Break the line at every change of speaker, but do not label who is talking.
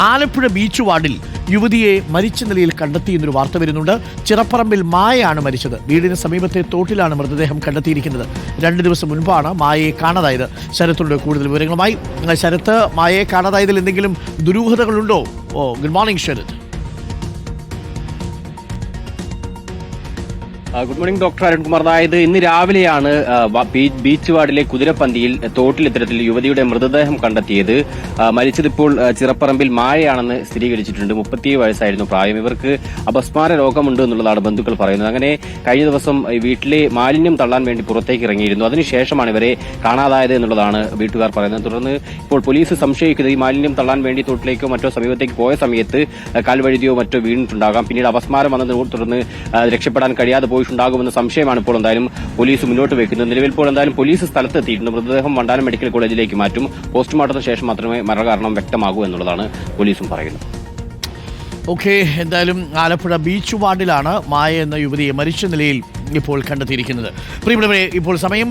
Alappuzha beach വാർഡിൽ യുവതിയെ മരിച്ച നിലയിൽ കണ്ടെത്തിയെന്നൊരു വാർത്ത വരുന്നുണ്ട്. ചിറപ്പറമ്പിൽ മായയാണ് മരിച്ചത്. വീടിന് സമീപത്തെ തോട്ടിലാണ് മൃതദേഹം കണ്ടെത്തിയിരിക്കുന്നത്. രണ്ട് ദിവസം മുൻപാണ് മായയെ കാണാതായത്. ശരത്തുണ്ട് കൂടുതൽ വിവരങ്ങളുമായി. ശരത്ത് മായയെ കാണാതായതിൽ എന്തെങ്കിലും ദുരൂഹതകളുണ്ടോ? ഓ good morning Sharath.
Good morning doctor Arunkumar. അതായത് ഇന്ന് രാവിലെയാണ് ബീച്ച് വാർഡിലെ കുതിരപ്പന്തിയിൽ തോട്ടിൽ ഇത്തരത്തിൽ യുവതിയുടെ മൃതദേഹം കണ്ടെത്തിയത്. മരിച്ചതിപ്പോൾ ചിറപ്പറമ്പിൽ മായയാണെന്ന് സ്ഥിരീകരിച്ചിട്ടുണ്ട്. മുപ്പത്തിയേഴ് വയസ്സായിരുന്നു പ്രായം. ഇവർക്ക് അപസ്മാര രോഗമുണ്ട് എന്നുള്ളതാണ് ബന്ധുക്കൾ പറയുന്നത്. അങ്ങനെ കഴിഞ്ഞ ദിവസം വീട്ടിലെ മാലിന്യം തള്ളാൻ വേണ്ടി പുറത്തേക്ക് ഇറങ്ങിയിരുന്നു. അതിനുശേഷമാണ് ഇവരെ കാണാതായത് എന്നുള്ളതാണ് വീട്ടുകാർ പറയുന്നത്. തുടർന്ന് ഇപ്പോൾ പോലീസ് സംശയിക്കുന്നത് ഈ മാലിന്യം തള്ളാൻ വേണ്ടി തോട്ടിലേക്കോ മറ്റോ സമീപത്തേക്ക് പോയ സമയത്ത് കാൽവഴുതിയോ മറ്റോ വീണിട്ടുണ്ടാകാം. പിന്നീട് അപസ്മാരം വന്നതിനെ തുടർന്ന് രക്ഷപ്പെടാൻ കഴിയാതെ പോയിട്ടുണ്ടാകുമെന്ന സംശയമാണ് ഇപ്പോൾ എന്തായാലും പോലീസ് മുന്നോട്ട് വെക്കുന്നത്. നിലവിൽ ഇപ്പോൾ എന്തായാലും പോലീസ് സ്ഥലത്തെത്തിയിട്ടുണ്ട്. മൃതദേഹം വണ്ടാനം മെഡിക്കൽ കോളേജിലേക്ക് മാറ്റും. പോസ്റ്റ്മോർട്ടത്തിന് ശേഷം മാത്രമേ മരണകാരണം വ്യക്തമാകൂ എന്നുള്ളതാണ് പോലീസും പറയുന്നത്.
ഓക്കെ എന്തായാലും ആലപ്പുഴ ബീച്ച് വാർഡിലാണ് മായ എന്ന യുവതിയെ മരിച്ച നിലയിൽ ഇപ്പോൾ കണ്ടെത്തിയിരിക്കുന്നത്. പ്രിയപ്പെട്ടവരെ ഇപ്പോൾ സമയം